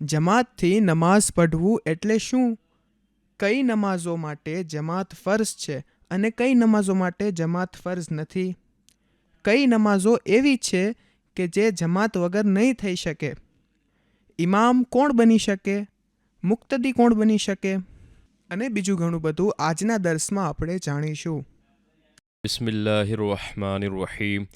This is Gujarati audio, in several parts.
જમાતથી નમાઝ પઢવું એટલે શું? કઈ નમાઝો માટે જમાત ફર્ઝ છે અને કઈ નમાઝો માટે જમાત ફર્ઝ નથી? કઈ નમાઝો એવી છે કે જે જમાત વગર નહીં થઈ શકે? ઇમામ કોણ બની શકે? મુક્તદી કોણ બની શકે? અને બીજું ઘણું બધું આજના દર્શમાં આપણે જાણીશું. બિસ્મિલ્લાહિર રહમાનિર રહીમ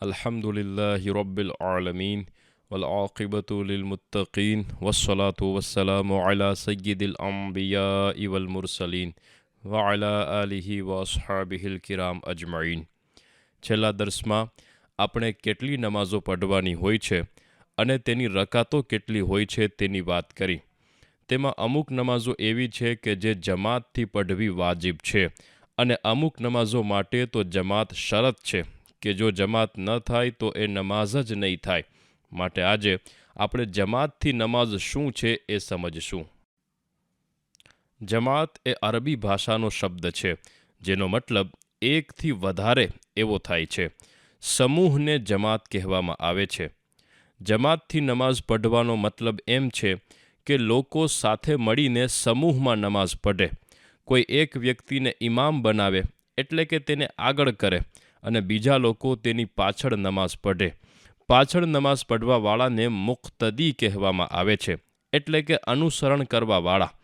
અલ્હમ્દુલિલ્લાહિ રબ્બિલ આલમીન. والعاقبة للمتقين والصلاة والسلام على سيد الأنبياء والمرسلين وعلى آله وأصحابه الكرام أجمعين છેલ્લા દર્શમાં આપણે કેટલી નમાઝો પઢવાની હોય છે અને તેની રકાતો કેટલી હોય છે તેની વાત કરી તેમાં અમુક નમાઝો એવી છે કે જે જમાતથી પઢવી વાજિબ છે અને અમુક નમાઝો માટે તો જમાત શરત છે કે જો જમાત ન થાય તો એ નમાઝ જ નહીં થાય માટે આજે આપણે જમાતથી નમાઝ શું છે એ સમજશું. જમાત એ અરબી ભાષાનો શબ્દ છે, જેનો મતલબ એકથી વધારે એવો થાય છે. સમૂહને જમાત કહેવામાં આવે છે. જમાતથી નમાઝ પઢવાનો મતલબ એમ છે કે લોકો સાથે મળીને સમૂહમાં નમાઝ પઢે. કોઈ એક વ્યક્તિને ઇમામ બનાવે એટલે કે તેને આગળ કરે અને બીજા લોકો તેની પાછળ નમાઝ પઢે. પાછળ નમાઝ પઢવાવાળાને મુક્તદી કહેવામાં આવે છે, એટલે કે અનુસરણ કરવાવાળા.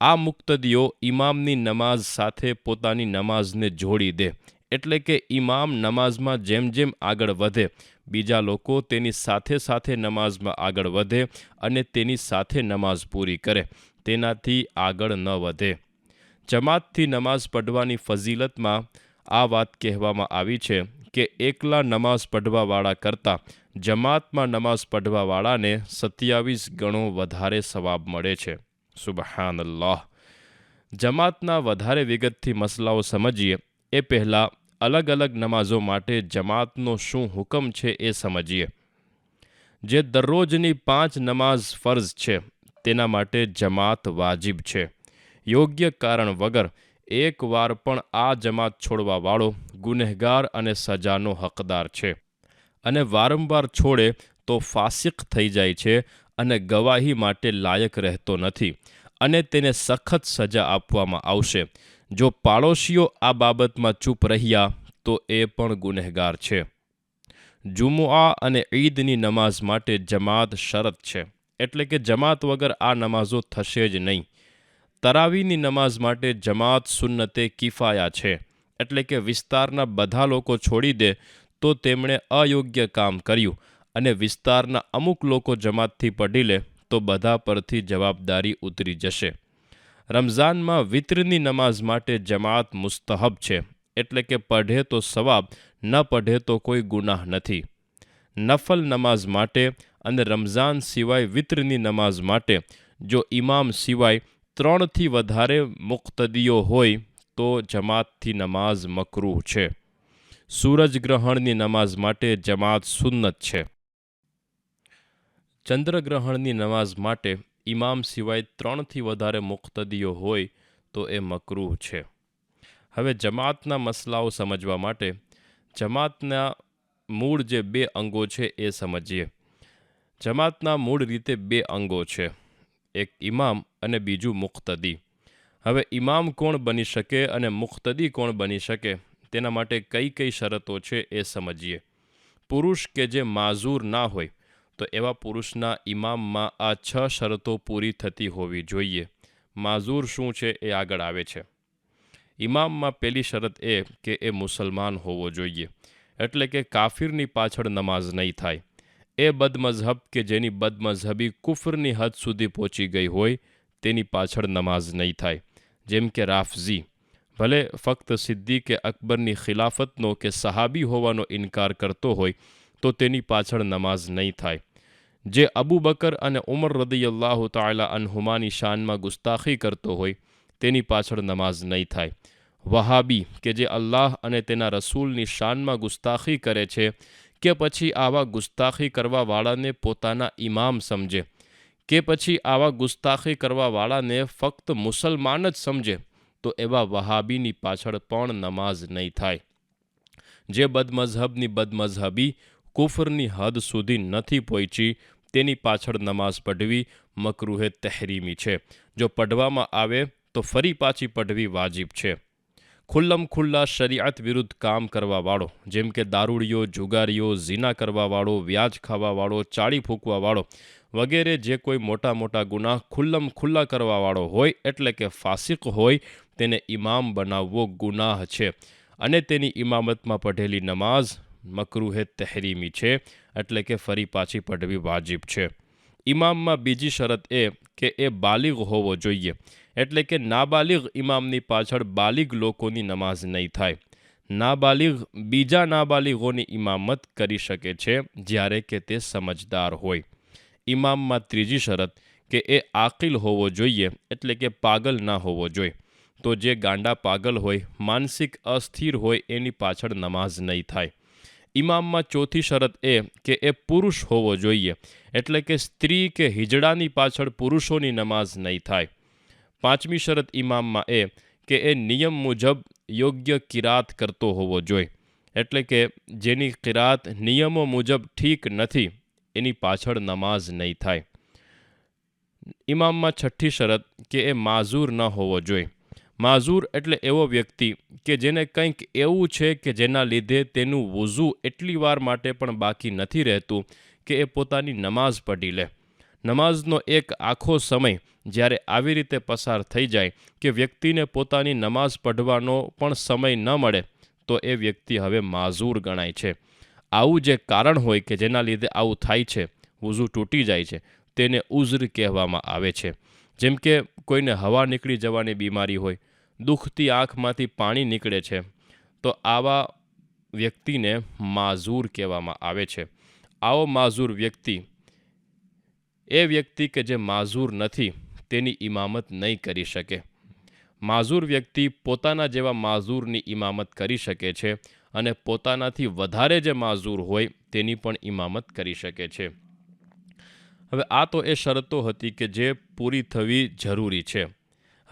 આ મુક્તદીઓ ઇમામની નમાઝ સાથે પોતાની નમાઝને જોડી દે, એટલે કે ઇમામ નમાઝમાં જેમ જેમ આગળ વધે, બીજા લોકો તેની સાથે સાથે નમાઝમાં આગળ વધે અને તેની સાથે નમાઝ પૂરી કરે, તેનાથી આગળ ન વધે. જમાતથી નમાઝ પઢવાની ફઝીલતમાં આ વાત કહેવામાં આવી છે કે એકલા નમાઝ પઢવાવાળા કરતાં જમાતમાં નમાઝ પઢવાવાળાને સત્યાવીસ ગણો વધારે સવાબ મળે છે. સુબહાન અલ્લાહ જમાતના વધારે વિગતથી મસલાઓ સમજીએ. એ પહેલાં અલગ અલગ નમાઝો માટે જમાતનો શું હુકમ છે એ સમજીએ. જે દરરોજની પાંચ નમાઝ ફર્ઝ છે, તેના માટે જમાત વાજિબ છે. યોગ્ય કારણ વગર એક વાર પણ આ જમાત છોડવાવાળો ગુનેહગાર અને સજાનો હકદાર છે. અને વારંવાર છોડે તો ફાસિક થઈ જાય છે અને ગવાહી માટે લાયક રહેતો નથી અને તેને સખત સજા આપવામાં આવશે. જો પાડોશીઓ આ બાબતમાં ચૂપ રહ્યા, તો એ પણ ગુનેહગાર છે. જુમુઆ અને ઈદની નમાઝ માટે જમાત શરત છે. એટલે કે જમાત વગર આ નમાઝો થશે જ નહીં. તરાવીની નમાઝ માટે જમાત સુન્નતે કિફાયા છે. એટલે કે વિસ્તારના બધા લોકો છોડી દે તો તેમણે અયોગ્ય કામ કર્યું અને વિસ્તારના અમુક લોકો જમાતથી પડી લે તો બધા પરથી જવાબદારી ઉતરી જશે. રમઝાનમાં વિત્રની નમાઝ માટે જમાત મુસ્તહબ છે. એટલે કે પઢે તો સવાબ, ન પઢે તો કોઈ ગુનાહ નથી. નફલ નમાઝ માટે અને રમઝાન સિવાય વિત્રની નમાઝ માટે જો ઇમામ સિવાય ત્રણથી વધારે મુક્તદીઓ હોય તો જમાતથી નમાઝ મકરૂહ છે. સૂરજગ્રહણની નમાઝ માટે જમાત સુન્નત છે. ચંદ્રગ્રહણની નમાઝ માટે ઇમામ સિવાય ત્રણથી વધારે મુક્તદીઓ હોય તો એ મકરૂહ છે. હવે જમાતના મસલાઓ સમજવા માટે જમાતના મૂળ જે બે અંગો છે એ સમજીએ. જમાતના મૂળ રીતે બે અંગો છે. એક ઇમામ અને બીજું મુખ્તદી હવે ઇમામ કોણ બની શકે અને મુખ્તદી કોણ બની શકે? તેના માટે કઈ કઈ શરતો છે એ સમજીએ. પુરુષ કે જે માઝૂર ના હોય, તો એવા પુરુષના ઇમામમાં આ છ શરતો પૂરી થતી હોવી જોઈએ. માઝૂર શું છે એ આગળ આવે છે. ઇમામમાં પહેલી શરત એ કે એ મુસલમાન હોવો જોઈએ. એટલે કે કાફિરની પાછળ નમાઝ નહીં થાય. એ બદમઝહબ કે જેની બદમઝહબી કુફરની હદ સુધી પહોંચી ગઈ હોય, તેની પાછળ નમાઝ નહીં થાય. જેમ કે રાફઝી. ભલે ફક્ત સિદ્દી કે અકબરની ખિલાફતનો કે સહાબી હોવાનો ઇનકાર કરતો હોય, તો તેની પાછળ નમાઝ નહીં થાય. જે અબુ બકર અને ઉમર રદિયલ્લાહુ તાલા અનહુમાની શાનમાં ગુસ્તાખી કરતો હોય, તેની પાછળ નમાઝ નહીં થાય. વહાબી, કે જે અલ્લાહ અને તેના રસૂલની શાનમાં ગુસ્તાખી કરે છે કે પછી આવા ગુસ્તાખી કરવાવાળાને પોતાના ઇમામ સમજે, કે પછી આવા ગુસ્તાખી કરવાવાળાને ફક્ત મુસલમાન જ સમજે, તો એવા વહાબીની પાછળ પણ નમાઝ નહીં થાય. જે બદમઝહબની બદમઝહબી કુફરની હદ સુધી નથી પહોંચી, તેની પાછળ નમાઝ પઢવી મકરૂહે તહેરીમી છે. જો પઢવામાં આવે, તો ફરી પાછી પઢવી વાજિબ છે. ખુલ્લમ ખુલ્લા શરિયાત વિરુદ્ધ કામ કરવાવાળો જેમ કે દારૂડિયો, જુગારીઓ ઝીના કરવાવાળો વ્યાજ ખાવાવાળો ચાળી ફૂંકવાવાળો વગેરે જે કોઈ મોટા મોટા ગુનાહ ખુલ્લમ ખુલ્લા કરવાવાળો હોય એટલે કે ફાસિક હોય, તેને ઇમામ બનાવવો ગુનાહ છે. અને તેની ઇમામતમાં પઢેલી નમાઝ મકરૂહે તહેરીમી છે એટલે કે ફરી પાછી પઢવી વાજિબ છે. ઇમામમાં બીજી શરત એ કે એ બાલિગ હોવો જોઈએ. એટલે કે નાબાલિગ ઇમામની પાછળ બાલિગ લોકોની નમાઝ નહીં થાય. નાબાલિગ બીજા નાબાલિગોની ઇમામત કરી શકે છે જ્યારે કે તે સમજદાર હોય. ઇમામમાં ત્રીજી શરત કે એ આકિલ હોવો જોઈએ એટલે કે પાગલ ના હોવો જોઈએ. તો જે ગાંડા પાગલ હોય, માનસિક અસ્થિર હોય એની પાછળ નમાઝ નહીં થાય. ઇમામમાં ચોથી શરત એ કે એ પુરુષ હોવો જોઈએ, એટલે કે સ્ત્રી કે હિજડાની પાછળ પુરુષોની નમાઝ નહીં થાય. પાંચમી શરત ઇમામમાં એ કે એ નિયમ મુજબ યોગ્ય કિરાત કરતો હોવો જોઈએ, એટલે કે જેની કિરાત નિયમો મુજબ ઠીક નથી, એની પાછળ નમાઝ નહીં થાય. ઇમામમાં છઠ્ઠી શરત કે એ માઝૂર ન હોવો જોઈએ માઝૂર એટલે એવો વ્યક્તિ કે જેને કંઈક એવું છે કે જેના લીધે તેનું વૂઝુ એટલી વાર માટે પણ બાકી નથી રહેતું કે એ પોતાની નમાઝ પઢી લે. નમાઝનો એક આખો સમય જ્યારે આવી રીતે પસાર થઈ જાય કે વ્યક્તિને પોતાની નમાઝ પઢવાનો પણ સમય ન મળે, તો એ વ્યક્તિ હવે માઝૂર ગણાય છે. આવું જે કારણ હોય કે જેના લીધે આવું થાય છે, વૂઝુ તૂટી જાય છે, તેને ઉઝર કહેવામાં આવે છે. જેમ કે કોઈને હવા નીકળી જવાની બીમારી હોય દુઃખથી આંખમાંથી પાણી નીકળે છે, તો આવા વ્યક્તિને માઝૂર કહેવામાં આવે છે. આવો માઝૂર વ્યક્તિ, એ વ્યક્તિ કે જે માઝૂર નથી, તેની ઇમામત નહીં કરી શકે. માઝૂર વ્યક્તિ પોતાના જેવા માઝૂરની ઇમામત કરી શકે છે અને પોતાનાથી વધારે જે માઝૂર હોય, તેની પણ ઇમામત કરી શકે છે. હવે આ તો એ શરતો હતી કે જે પૂરી થવી જરૂરી છે.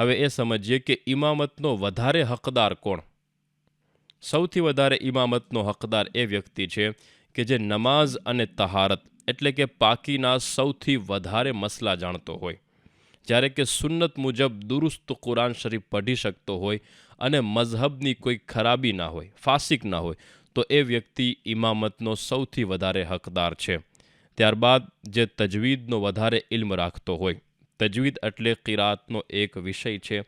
હવે એ સમજીએ કે ઇમામતનો વધારે હકદાર કોણ? સૌથી વધારે ઇમામતનો હકદાર એ વ્યક્તિ છે કે જે નમાઝ અને તહારત એટલે કે પાકીના સૌથી વધારે મસલા જાણતો હોય. જ્યારે કે સુન્નત મુજબ દુરુસ્ત કુરાન શરીફ પઢી શકતો હોય અને મઝહબની કોઈ ખરાબી ના હોય, ફાસિક ના હોય, તો એ વ્યક્તિ ઇમામતનો સૌથી વધારે હકદાર છે. ત્યારબાદ જે તજવીદનો વધારે ઇલ્મ રાખતો હોય તજવીદ એટલે કિરાતનો એક વિષય છે.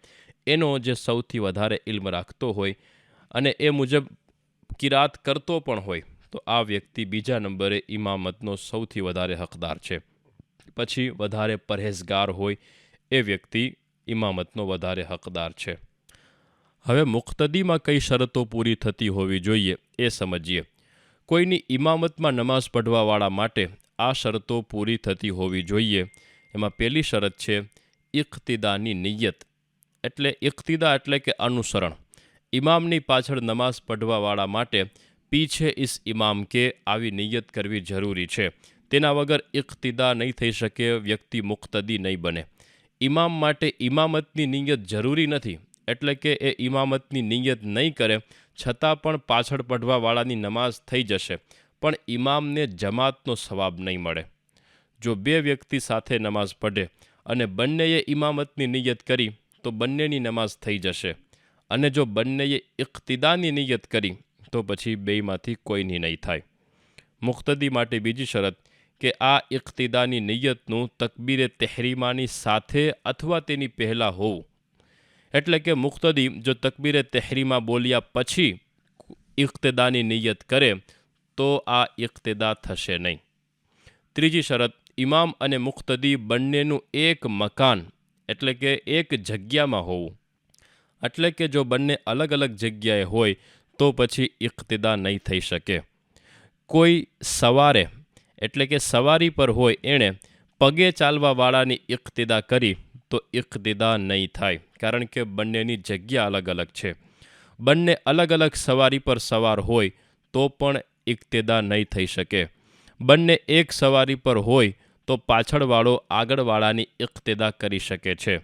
એનો જે સૌથી વધારે ઇલ્મ રાખતો હોય અને એ મુજબ કિરાત કરતો પણ હોય, તો આ વ્યક્તિ બીજા નંબરે ઇમામતનો સૌથી વધારે હકદાર છે. પછી વધારે પરહેઝગાર હોય એ વ્યક્તિ ઇમામતનો વધારે હકદાર છે. હવે મુખ્તદીમાં કઈ શરતો પૂરી થતી હોવી જોઈએ એ સમજીએ. કોઈની ઇમામતમાં નમાઝ પઢવાવાળા માટે આ શરતો પૂરી થતી હોવી જોઈએ એમાં પહેલી શરત છે ઇખ્તિદાની નિયત. એટલે ઇખ્તિદા એટલે કે અનુસરણ. ઇમામની પાછળ નમાઝ પઢવાવાળા માટે પીછે ઇસ ઇમામ કે આવી નિયત કરવી જરૂરી છે. તેના વગર ઇખ્તિદા નહીં થઈ શકે, વ્યક્તિ મુક્તદી નહીં બને. ઇમામ માટે ઇમામતની નિયત જરૂરી નથી, એટલે કે એ ઇમામતની નિયત નહીં કરે, છતાં પણ પાછળ પઢવાવાળાની નમાઝ થઈ જશે. પણ ઇમામને જમાતનો સવાબ નહીં મળે. જો બે વ્યક્તિ સાથે નમાઝ પઢે અને બંનેએ ઇમામતની નિયત કરી, તો બંનેની નમાઝ થઈ જશે. અને જો બંનેએ ઇખ્તિદાની નિયત કરી, તો પછી બેયમાંથી કોઈની નહીં થાય. મુક્તદી માટે બીજી શરત કે આ ઇખ્તિદાની નિયતનું તકબીરે તહેરીમાની સાથે અથવા તેની પહેલાં હોવું. એટલે કે મુખ્તદી જો તકબીરે તહેરીમા બોલ્યા પછી ઇખ્તિદાની નિયત કરે, તો આ ઇખ્તિદા થશે નહીં. ત્રીજી શરત ઇમામ અને મુખ્તદી બંનેનું એક મકાન, એટલે કે એક જગ્યામાં હોવું. એટલે કે જો બંને અલગ અલગ જગ્યાએ હોય, તો પછી ઇખ્તિદા નહીં થઈ શકે. કોઈ સવારે, એટલે કે સવારી પર હોય એણે પગે ચાલવાવાળાની ઇખ્તિદા કરી, તો ઇખ્તિદા નહીં થાય, કારણ કે બંનેની જગ્યા અલગ અલગ છે. બંને અલગ અલગ સવારી પર સવાર હોય, તો પણ ઇખ્તિદા નહીં થઈ શકે. બંને એક સવારી પર હોય તો પાછળવાળો આગળવાળાની ઇખ્તિદા કરી શકે છે.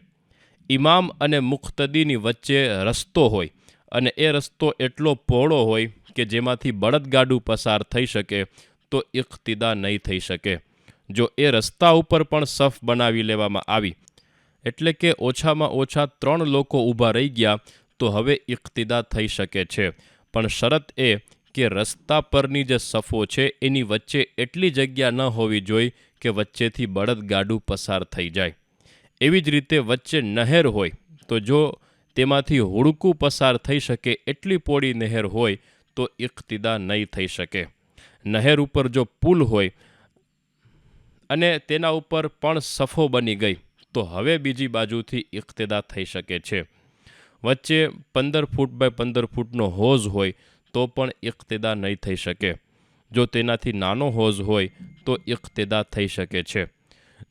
ઇમામ અને મુખ્તદીની વચ્ચે રસ્તો હોય અને એ રસ્તો એટલો પહોળો હોય કે જેમાંથી બળદગાડું પસાર થઈ શકે તો ઇખ્તિદા નહીં થઈ શકે. જો એ રસ્તા ઉપર પણ સફ બનાવી લેવામાં આવી, એટલે કે ઓછામાં ઓછા ત્રણ લોકો ઊભા રહી ગયા, તો હવે ઇક્તિદા થઈ શકે છે. પણ શરત એ કે રસ્તા પરની જે સફો છે, એની વચ્ચે એટલી જગ્યા ન હોવી જોઈએ કે વચ્ચેથી બળદ ગાડું પસાર થઈ જાય. એવી જ રીતે વચ્ચે નહેર હોય, તો જો તેમાંથી હુડકું પસાર થઈ શકે, એટલી પોળી નહેર હોય, તો ઇક્તિદા નહીં થઈ શકે. નહેર ઉપર જો પુલ હોય અને તેના ઉપર પણ સફો બની ગઈ, તો હવે બીજી બાજુથી ઇક્તદા થઈ શકે છે. વચ્ચે પંદર ફૂટ બાય પંદર ફૂટનો હોઝ હોય તો પણ ઇક્તદા નહીં થઈ શકે. જો તેનાથી નાનો હોઝ હોય, તો ઇક્તદા થઈ શકે છે.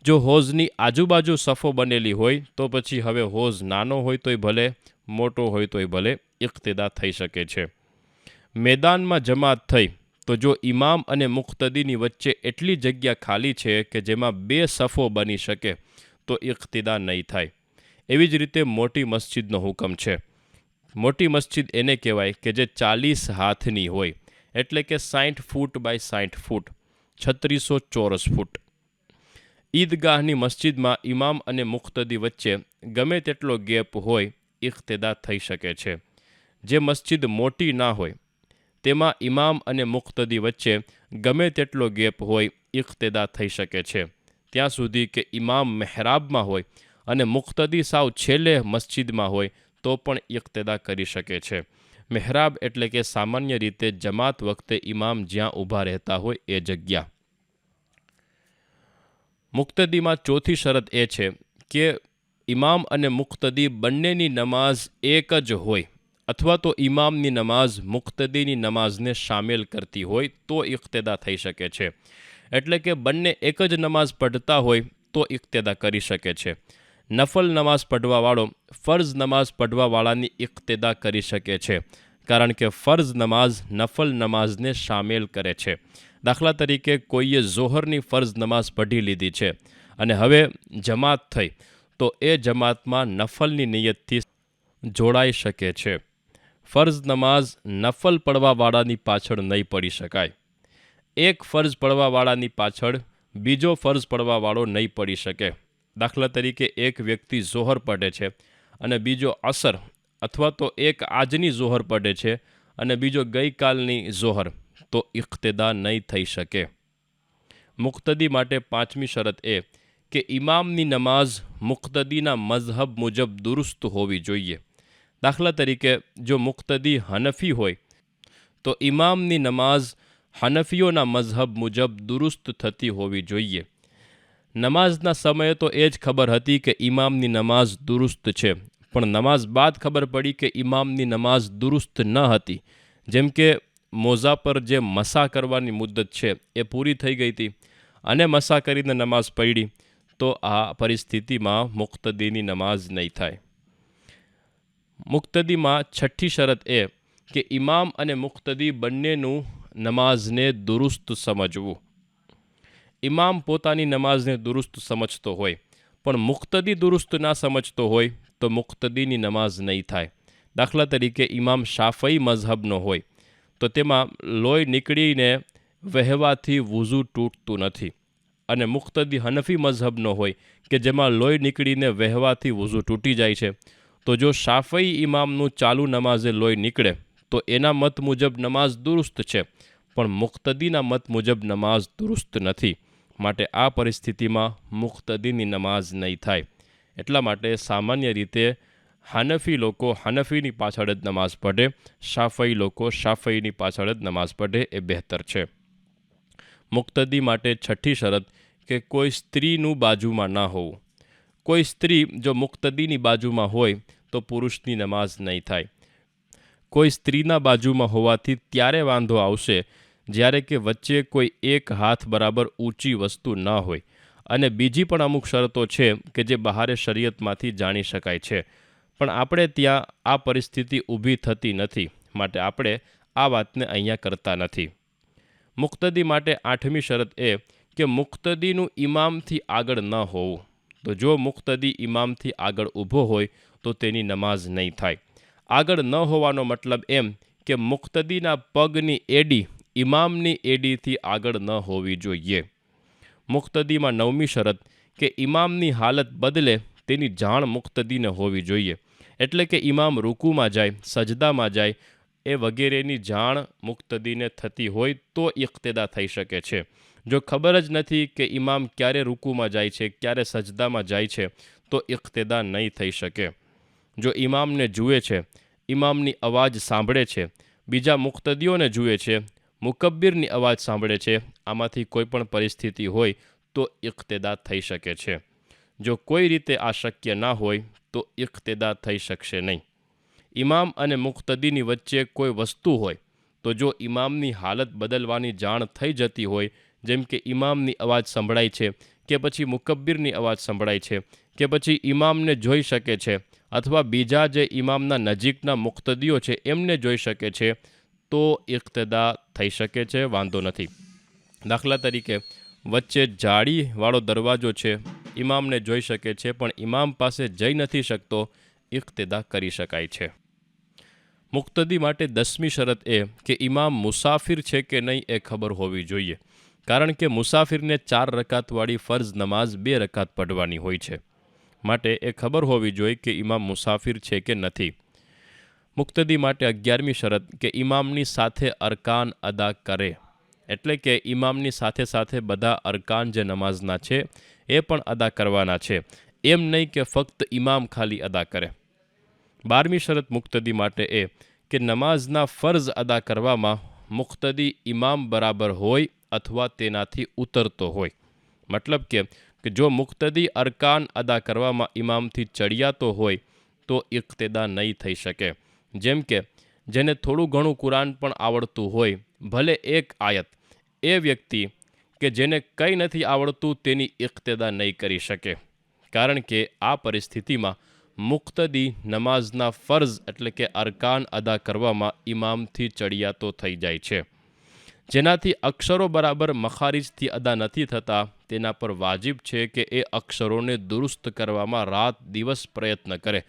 જો હોઝની આજુબાજુ સફો બનેલી હોય, તો પછી હવે હોઝ નાનો હોય તોય ભલે, મોટો હોય તોય ભલે, ઇક્તદા થઈ શકે છે. મેદાનમાં જમાત થઈ, તો જો ઇમામ અને મુખ્તદીની વચ્ચે એટલી જગ્યા ખાલી છે કે જેમાં બે સફો બની શકે, તો ઇક્તિદા નહીં થાય. એવી જ રીતે મોટી મસ્જિદનો હુકમ છે. મોટી મસ્જિદ એને કહેવાય કે જે ચાલીસ હાથની હોય. એટલે કે સાઠ ફૂટ બાય સાઠ ફૂટ. છત્રીસો ચોરસ ફૂટ. ઈદગાહની મસ્જિદમાં ઇમામ અને મુખ્તદી વચ્ચે ગમે તેટલો ગેપ હોય, ઇખ્તેદા થઈ શકે છે. જે મસ્જિદ મોટી ના હોય, તેમાં ઇમામ અને મુખ્તદી વચ્ચે ગમે તેટલો ગેપ હોય, ઇખ્તેદા થઈ શકે છે. ત્યાં સુધી કે ઇમામ મહેરાબમાં હોય અને મુખ્તદી સાવ છેલ્લે મસ્જિદમાં હોય તો પણ ઇખ્તદા કરી શકે છે. મહેરાબ એટલે કે સામાન્ય રીતે જમાત વખતે ઇમામ જ્યાં ઊભા રહેતા હોય એ જગ્યા. મુક્તદીમાં ચોથી શરત એ છે કે ઇમામ અને મુક્તદી બંનેની નમાઝ એક જ હોય અથવા તો ઇમામની નમાઝ મુક્તદીની નમાઝને સામેલ કરતી હોય તો ઇખ્તદા થઈ શકે છે. એટલે કે બંને એક જ નમાઝ પઢતા હોય તો ઇક્તેદા કરી શકે છે. નફલ નમાઝ પઢવાવાળો ફર્ઝ નમાઝ પઢવાવાળાની ઇક્તેદા કરી શકે છે, કારણ કે ફર્ઝ નમાઝ નફલ નમાઝને સામેલ કરે છે. દાખલા તરીકે કોઈએ ઝોહરની ફર્ઝ નમાઝ પઢી લીધી છે અને હવે જમાત થઈ, તો એ જમાતમાં નફલની નિયતથી જોડાઈ શકે છે. ફર્ઝ નમાઝ નફલ પડવાવાળાની પાછળ નહીં પડી શકાય. એક ફર્ઝ પડવાવાળાની પાછળ બીજો ફર્ઝ પડવાવાળો નહીં પડી શકે. દાખલા તરીકે એક વ્યક્તિ ઝોહર પઢે છે અને બીજો અસર અથવા તો એક આજની ઝોહર પઢે છે અને બીજો ગઈકાલની ઝોહર, તો ઇખ્તદા નહીં થઈ શકે. મુક્તદી માટે પાંચમી શરત એ કે ઇમામની નમાઝ મુક્તદીના મઝહબ મુજબ દુરુસ્ત હોવી જોઈએ. દાખલા તરીકે જો મુક્તદી હનફી હોય, તો ઇમામની નમાઝ હનફીઓના મઝહબ મુજબ દુરુસ્ત થતી હોવી જોઈએ. નમાઝના સમયે તો એ જ ખબર હતી કે ઇમામની નમાઝ દુરુસ્ત છે. પણ નમાઝ બાદ ખબર પડી કે ઇમામની નમાઝ દુરુસ્ત ન હતી. જેમ કે મોઝા પર જે મસા કરવાની મુદ્દત છે એ પૂરી થઈ ગઈ હતી અને મસા કરીને નમાઝ પડી તો આ પરિસ્થિતિમાં મુક્તદીની નમાઝ નહીં થાય. મુક્તદીમાં છઠ્ઠી શરત એ કે ઇમામ અને મુક્તદી બંનેનું નમાઝને દુરુસ્ત સમજવું. ઇમામ પોતાની નમાઝને દુરુસ્ત સમજતો હોય. પણ મુક્તદી દુરુસ્ત ના સમજતો હોય તો મુક્તદીની નમાઝ નહીં થાય. દાખલા તરીકે ઇમામ શાફઈ મઝહબનો હોય. તો તેમાં લોહી નીકળીને વહેવાથી વૂઝુ તૂટતું નથી. અને મુક્તદી હનફી મઝહબનો હોય કે જેમાં લોહી નીકળીને વહેવાથી વૂઝુ તૂટી જાય છે. તો જો શાફઈ ઇમામનું ચાલુ નમાઝે લોહી નીકળે, તો એના મત મુજબ નમાઝ દુરુસ્ત છે. પણ મુક્તદીના મત મુજબ નમાઝ દુરુસ્ત નથી. માટે આ પરિસ્થિતિમાં મુખ્તદીની નમાઝ નહીં થાય. એટલા માટે સામાન્ય રીતે હાનફી લોકો હાનફીની પાછળ જ નમાઝ પઢે, શાફઈ લોકો શાફઈની પાછળ જ નમાઝ પઢે એ બહેતર છે. મુક્તદી માટે છઠ્ઠી શરત કે કોઈ સ્ત્રીનું બાજુમાં ના હોવું. કોઈ સ્ત્રી જો મુક્તદીની બાજુમાં હોય તો પુરુષની નમાઝ નહીં થાય. કોઈ સ્ત્રીના બાજુમાં હોવાથી ત્યારે વાંધો આવશે જ્યારે કે વચ્ચે કોઈ એક હાથ બરાબર ઊંચી વસ્તુ ન હોય. અને બીજી પણ અમુક શરતો છે કે જે બહારે શરીયતમાંથી જાણી શકાય છે. પણ આપણે ત્યાં આ પરિસ્થિતિ ઊભી થતી નથી, માટે આપણે આ વાતને અહીંયા કરતા નથી. મુક્તદી માટે આઠમી શરત એ કે મુક્તદીનું ઇમામથી આગળ ન હોવું. તો જો મુક્તદી ઇમામથી આગળ ઊભો હોય, તો તેની નમાઝ નહીં થાય. આગળ ન હોવાનો મતલબ એમ કે મુક્તદીના પગની એડી ઇમામની એડીથી આગળ ન હોવી જોઈએ. મુક્તદીમાં નવમી શરત કે ઇમામની હાલત બદલે તેની જાણ મુક્તદીને હોવી જોઈએ. એટલે કે ઇમામ રૂકુમાં જાય, સજદામાં જાય એ વગેરેની જાણ મુક્તદીને થતી હોય તો ઇખ્તેદા થઈ શકે છે. જો ખબર જ નથી કે ઇમામ ક્યારે રૂકુમાં જાય છે, ક્યારે સજદામાં જાય છે, તો ઇખ્તેદા નહીં થઈ શકે. જો ઇમામને જુએ છે, ઇમામની અવાજ સાંભળે છે, બીજા મુક્તદીઓને જુએ છે મુકબ્બિરની અવાજ સાંભળે છે. આમાંથી કોઈ પણ પરિસ્થિતિ હોય તો ઇખ્તેદા થઈ શકે છે. જો કોઈ રીતે આ શક્ય ના હોય તો ઇખ્તેદા થઈ શકશે નહીં. ઇમામ અને મુક્તદીની વચ્ચે કોઈ વસ્તુ હોય તો જો ઇમામની હાલત બદલવાની જાણ થઈ જતી હોય, જેમ કે ઇમામની અવાજ સંભળાય છે કે પછી મુકબ્બીરની અવાજ સંભળાય છે કે પછી ઇમામને જોઈ શકે છે, અથવા બીજા જે ઇમામના નજીકના મુક્તદીઓ છે એમને જોઈ શકે છે તો ઇખ્તદા થઈ શકે છે, વાંધો નથી. દાખલા તરીકે, વચ્ચે જાળીવાળો દરવાજો છે ઇમામને જોઈ શકે છે, પણ ઇમામ પાસે જઈ નથી શકતો ઇખ્તદા કરી શકાય છે. મુક્તદી માટે દસમી શરત એ કે ઇમામ મુસાફિર છે કે નહીં એ ખબર હોવી જોઈએ, કારણ કે મુસાફિરને ચાર રકાતવાળી ફર્જ નમાઝ બે રકાત પઢવાની હોય છે. માટે એ ખબર હોવી જોઈએ કે ઇમામ મુસાફિર છે કે નથી. મુક્તદી માટે અગિયારમી શરત કે ઇમામની સાથે અરકાન અદા કરે. એટલે કે ઇમામની સાથે સાથે બધા અરકાન જે નમાઝના છે, એ પણ અદા કરવાના છે. એમ નહીં કે ફક્ત ઇમામ ખાલી અદા કરે. બારમી શરત મુક્તદી માટે એ કે નમાઝના ફરઝ અદા કરવામાં મુક્તદી ઇમામ બરાબર હોય અથવા તેનાથી ઉતરતો હોય. મતલબ કે જો મુક્તદી અરકાન અદા કરવામાં ઇમામથી ચડિયાતો હોય, તો ઇક્તેદા નહીં થઈ શકે. જેમ કે, જેને થોડું ઘણું કુરાન પણ આવડતું હોય, ભલે એક આયત, એ વ્યક્તિ કે જેને કંઈ નથી આવડતું તેની ઇક્તેદા નહીં કરી શકે. કારણ કે આ પરિસ્થિતિમાં મુક્તદી નમાઝના ફર્જ એટલે કે અરકાન અદા કરવામાં ઇમામથી ચડિયાતો થઈ જાય છે. જેનાથી અક્ષરો બરાબર મખારીજથી અદા નથી થતા, તેના પર વાજિબ છે કે એ અક્ષરોને દુરુસ્ત કરવામાં રાત દિવસ પ્રયત્ન કરે.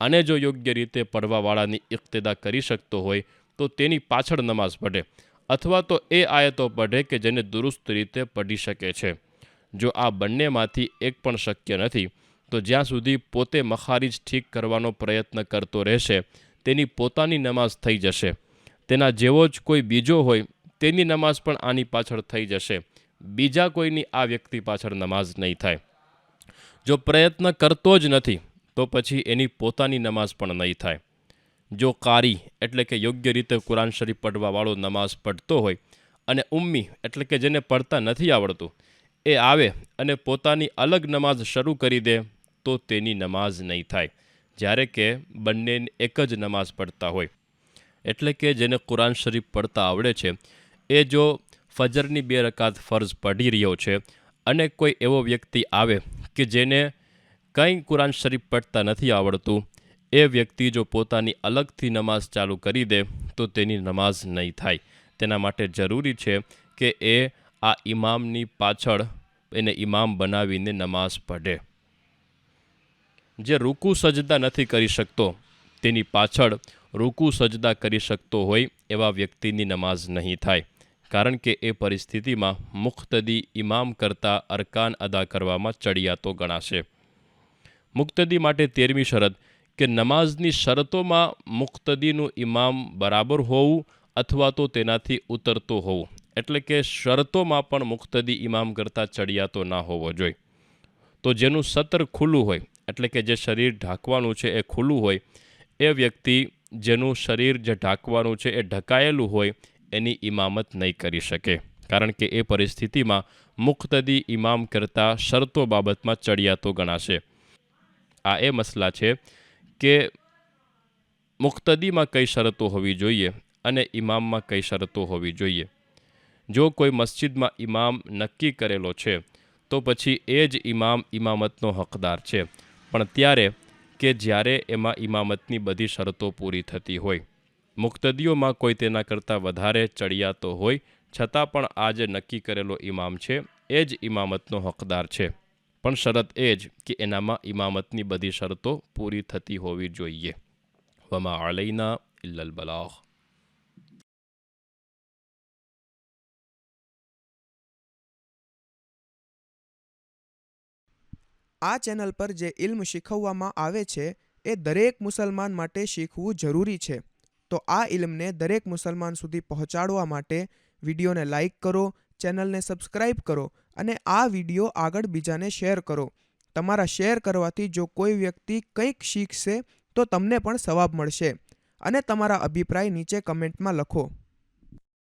અને જો યોગ્ય રીતે પડવાવાળાની ઇક્તદા કરી શકતો હોય, તો તેની પાછળ નમાઝ પઢે. અથવા તો એ આયતો પઢે કે જેને દુરુસ્ત રીતે પઢી શકે છે. જો આ બંનેમાંથી એક પણ શક્ય નથી, તો જ્યાં સુધી પોતે મખારીજ ઠીક કરવાનો પ્રયત્ન કરતો રહેશે, તેની પોતાની નમાઝ થઈ જશે. તેના જેવો જ કોઈ બીજો હોય, તેની નમાઝ પણ આની પાછળ થઈ જશે. બીજા કોઈની આ વ્યક્તિ પાછળ નમાઝ નહીં થાય. જો પ્રયત્ન કરતો જ નથી તો પછી એની પોતાની નમાઝ પણ નહીં થાય. જો કારી એટલે કે યોગ્ય રીતે કુરાન શરીફ પઢવાવાળો નમાઝ પઢતો હોય અને ઉમ્મી એટલે કે જેને પડતા નથી આવડતું, એ આવે અને પોતાની અલગ નમાઝ શરૂ કરી દે, તો તેની નમાઝ નહીં થાય. જ્યારે કે બંને એક જ નમાઝ પડતા હોય. એટલે કે જેને કુરાન શરીફ પડતા આવડે છે, એ જો ફજરની બે રકાત ફરજ પઢી રહ્યો છે અને કોઈ એવો વ્યક્તિ આવે કે જેને કંઈ કુરાન શરીફ પડતા નથી આવડતું. એ વ્યક્તિ જો પોતાની અલગથી નમાઝ ચાલુ કરી દે, તો તેની નમાઝ નહીં થાય. તેના માટે જરૂરી છે કે એ આ ઇમામની પાછળ એને ઇમામ બનાવીને નમાઝ પઢે. જે રૂકુ સજદા નથી કરી શકતો, તેની પાછળ રૂકુ સજદા કરી શકતો હોય એવા વ્યક્તિની નમાઝ નહીં થાય. કારણ કે એ પરિસ્થિતિમાં મુખ્તદી ઇમામ કરતાં અરકાન અદા કરવામાં ચડિયાતો ગણાશે. મુક્તદી માટે તેરમી શરત, કે નમાઝની શરતોમાં મુક્તદીનું ઇમામ બરાબર હોવું અથવા તો તેનાથી ઉતરતો હોવું. એટલે કે શરતોમાં પણ મુક્તદી ઇમામ કરતાં ચડિયાતો ના હોવો જોઈએ. તો જેનું સતર ખુલ્લું હોય, એટલે કે જે શરીર ઢાંકવાનું છે એ ખુલ્લું હોય, એ વ્યક્તિ જેનું શરીર જે ઢાંકવાનું છે એ ઢકાયેલું હોય, એની ઇમામત નહીં કરી શકે. કારણ કે એ પરિસ્થિતિમાં મુક્તદી ઇમામ કરતાં શરતો બાબતમાં ચડિયાતો ગણાશે. આ એ મસલા છે કે મુક્તદીમાં કઈ શરતો હોવી જોઈએ અને ઇમામમાં કઈ શરતો હોવી જોઈએ. જો કોઈ મસ્જિદમાં ઇમામ નક્કી કરેલો છે, તો પછી એ જ ઇમામ ઇમામતનો હકદાર છે. પણ ત્યારે કે જ્યારે એમાં ઇમામતની બધી શરતો પૂરી થતી હોય. મુક્તદીઓમાં કોઈ તેના કરતાં વધારે ચડિયાતો હોય, છતાં પણ આ જે નક્કી કરેલો ઇમામ છે, એ જ ઇમામતનો હકદાર છે. પણ શરત એ જ કે એનામાં ઇમામતની બધી શરતો પૂરી થતી હોવી જોઈએ. વમા અલૈના ઇલ્લલ બલાહ આ ચેનલ પર જે ઇલ્મ શીખવવામાં આવે છે, એ દરેક મુસલમાન માટે શીખવું જરૂરી છે. તો આ ઇલ્મને દરેક મુસલમાન સુધી પહોંચાડવા માટે વિડીયોને લાઇક કરો, ચેનલને સબસ્ક્રાઇબ કરો અને આ વીડિયો આગળ બીજાને શેર કરો. તમારા શેર કરવાથી જો કોઈ વ્યક્તિ કંઈક શીખશે, તો તમને પણ સવાબ મળશે. અને તમારા અભિપ્રાય નીચે કમેન્ટમાં લખો.